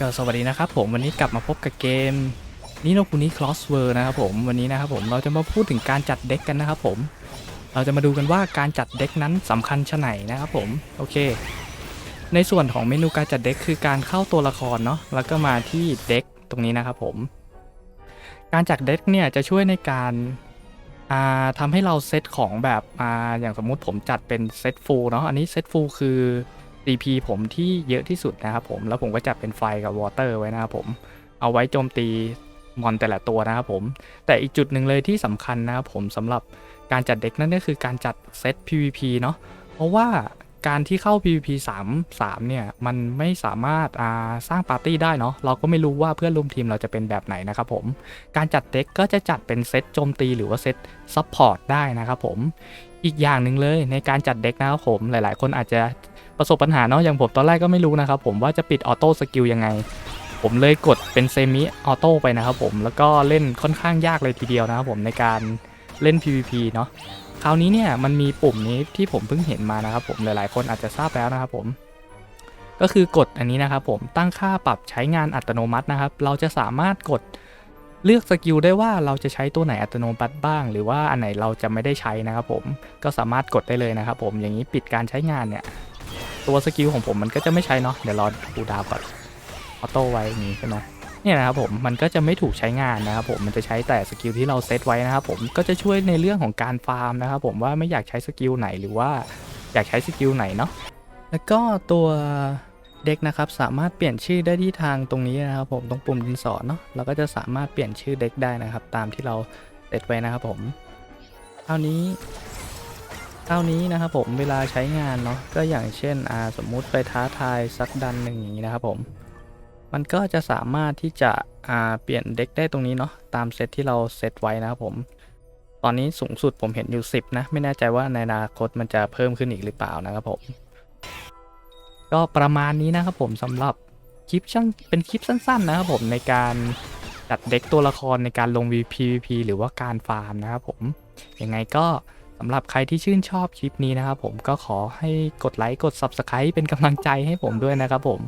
ก็สวัสดีนะครับผมวันนี้กลับมาพบกับเกมนิโนคุนิคลอสเวอร์นะครับผมวันนี้นะครับผมเราจะมาพูดถึงการจัดเด็กกันนะครับผมเราจะมาดูกันว่าการจัดเด็กนั้นสำคัญชะไหนนะครับผมโอเค ในส่วนของเมนูการจัดเด็กคือการเข้าตัวละครเนาะแล้วก็มาที่เด็กตรงนี้นะครับผม การจัดเด็กเนี่ยจะช่วยในการอ่าทำให้เราเซตของแบบออย่างสมมุติผมจัดเป็นเซตฟูลเนาะอันนี้เซตฟูลคือ CP ผมที่เยอะที่สุดนะครับผมแล้วผมก็จัดเป็นไฟกับวอเตอร์ไว้นะครับผม เอาไว้โจมตีมอนแต่ละตัวนะครับผม แต่อีกจุดหนึ่งเลยที่สำคัญนะครับผมสำหรับการจัดเด็กนั่นก็คือการจัดเซต PVP เนาะเพราะว่าการที่เข้า PVP 3 3เนี่ย มันไม่สามารถาสร้างปาร์ตี้ได้เนาะ เราก็ไม่รู้ว่าเพื่อนร่วมทีมเราจะเป็นแบบไหนนะครับผม การจัดเด็กก็จะจัดเป็นเซตโจมตีหรือว่าเซตซัพพอร์ตได้นะครับผม อีกอย่างหนึ่งเลยในการจัดเด็กนะครับผม หลายๆ คนอาจจะ ประสบปัญหาเนาะอย่างผมตอนแรกก็ไม่รู้นะครับผมว่าจะปิดออโต้สกิลยังไง ผมเลยกดเป็นเซมิออโต้ไปนะครับผมแล้วก็เล่นค่อนข้างยากเลยทีเดียวนะครับผมในการเล่น PVP เนาะคราวนี้เนี่ยมันมีปุ่มนี้ที่ผมเพิ่งเห็นมานะครับผมหลายๆ คนอาจจะทราบแล้วนะครับผม ก็คือกดอันนี้นะครับผมตั้งค่าปรับใช้งานอัตโนมัตินะครับ เราจะสามารถกดเลือกสกิลได้ว่าเราจะใช้ตัวไหนอัตโนมัติบ้าง หรือว่าอันไหนเราจะไม่ได้ใช้นะครับผมก็สามารถกดได้เลยนะครับผมอย่างนี้ปิดการใช้งานเนี่ย ตัวสกิลของผมมันก็จะไม่ใช้เนาะเดี๋ยวรอดูดาวก่อนออโต้ไว้อย่างนี้ใช่ไหมเนี่ยนะครับผมมันก็จะไม่ถูกใช้งานนะครับผมมันจะใช้แต่สกิลที่เราเซตไว้นะครับผมก็จะช่วยในเรื่องของการฟาร์มนะครับผมว่าไม่อยากใช้สกิลไหนหรือว่าอยากใช้สกิลไหนเนาะแล้วก็ตัวเด็กนะครับสามารถเปลี่ยนชื่อได้ที่ทางตรงนี้นะครับผมตรงปุ่มดินสอเนาะเราก็จะสามารถเปลี่ยนชื่อเด็กได้นะครับ ตามที่เราเซตไว้นะครับผมคราวนี้ เท่านี้นะครับผมเวลาใช้งานเนาะก็อย่างเช่นอ่าสมมุติไปท้าทายสักดันหนึ่งอย่างนี้นะครับผมมันก็จะสามารถที่จะอ่าเปลี่ยนเด็กได้ตรงนี้เนาะตามเซตที่เราเซตไว้นะครับผม ตอนนี้สูงสุดผมเห็นอยู่ 10 นะ ไม่แน่ใจว่าในอนาคตมันจะเพิ่มขึ้นอีกหรือเปล่านะครับผม ก็ประมาณนี้นะครับผมสำหรับคลิปช่างเป็นคลิปสั้นๆนะครับผมในการจัดเด็กตัวละครในการลง VPVP หรือว่าการฟาร์มนะครับผมยังไงก็ำหรับใครที่ชื่นชอบคลิปนี้นะครับผมก็ขอให้กดไลค์กด Subscribe เป็นกำลังใจให้ผมด้วยนะครับผม